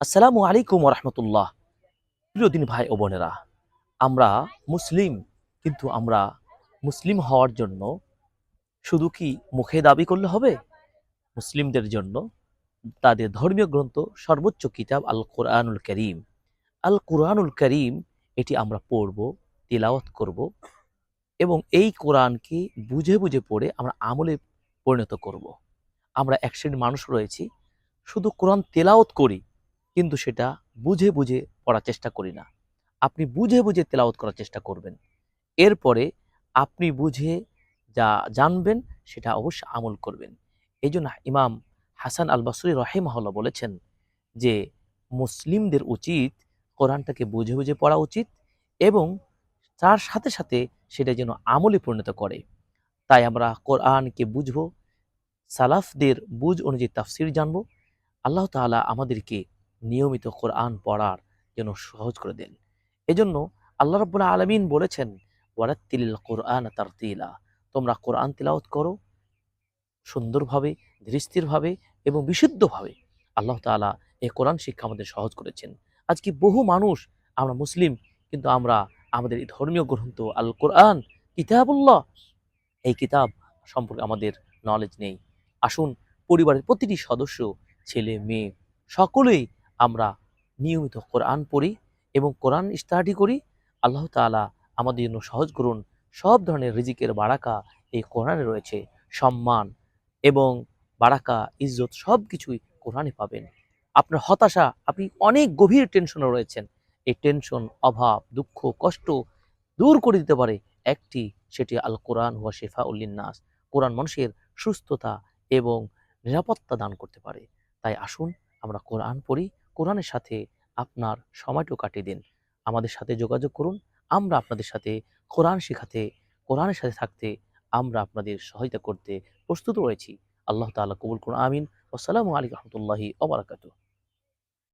আসসালামু আলাইকুম রহমতুল্লাহ প্রিয় দিন ভাই ও বোনেরা, আমরা মুসলিম, কিন্তু আমরা মুসলিম হওয়ার জন্য শুধু কি মুখে দাবি করলে হবে? মুসলিমদের জন্য তাদের ধর্মীয় গ্রন্থ সর্বোচ্চ কিতাব আল কোরআনুল করিম। আল কোরআনুল করিম, এটি আমরা পড়ব, তিলাওয়াত করব এবং এই কোরআনকে বুঝে বুঝে পড়ে আমরা আমলে পরিণত করব। আমরা এক শ্রেণির মানুষ রয়েছি, শুধু কোরআন তেলাওত করি কিন্তু সেটা বুঝে বুঝে পড়ার চেষ্টা করি না। আপনি বুঝে বুঝে তেলাওত করার চেষ্টা করবেন। এরপরে আপনি বুঝে যা জানবেন সেটা অবশ্যই আমল করবেন। এই জন্য ইমাম হাসান আল বাসরি রহেমাহল্লা বলেছেন যে, মুসলিমদের উচিত কোরআনটাকে বুঝে বুঝে পড়া উচিত এবং তার সাথে সাথে সেটা যেন আমলে পরিণত করে। তাই আমরা কোরআনকে বুঝব, সালাফদের বুঝ অনুযায়ী তাফসির জানব। আল্লাহ তাআলা আমাদেরকে নিয়মিত কোরআন পড়ার যেন সহজ করে দেন। এজন্য আল্লাহ রাব্বুল আলামিন বলেছেন ওয়ারাত্তিল কোরআন তারতিলা। তোমরা কোরআন তিলাওয়াত করো সুন্দরভাবে, ধীরস্থিরভাবে এবং বিশুদ্ধভাবে। আল্লাহ তাআলা এই কোরআন শিক্ষা আমাদের সহজ করেছেন। আজকে বহু মানুষ, আমরা মুসলিম, কিন্তু আমরা আমাদের এই ধর্মীয় গ্রন্থ আল কোরআন, কিতাবুল্লাহ, এই কিতাব সম্পর্কে আমাদের নলেজ নেই। আসুন, পরিবারের প্রতিটি সদস্য, ছেলে, মেয়ে, সকলেই আমরা নিয়মিত কোরআন পড়ি এবং কোরআন স্টাডি করি, আল্লাহ তাআলা আমাদের জন্য সহজ করুন। সব ধরনের রিজিকের বারাকা এই কোরআনে রয়েছে। সম্মান এবং বারাকা, ইজ্জত সব কিছুই কোরআনে পাবেন। আপনার হতাশা, আপনি অনেক গভীর টেনশনে রয়েছেন। এই টেনশন, অভাব, দুঃখ, কষ্ট দূর করে দিতে পারে একটি, সেটি আল কোরআন হুয়া শেফা উল্লিন্নাস কোরআন মানুষের সুস্থতা এবং নিরাপত্তা দান করতে পারে। তাই আসুন, আমরা কোরআন পড়ি কোরআনের সাথে আপনার সময়টুকু কাটিয়ে দিন। আমাদের সাথে যোগাযোগ করুন। আমরা আপনাদের সাথে কোরআন শেখাতে, কোরআনের সাথে থাকতে আমরা আপনাদের সহায়তা করতে প্রস্তুত রয়েছি। আল্লাহ তালা কবুল করুন। আমিন। আসসালামু আলাইকুম রহমতুল্লাহি ওবরাকাতুহ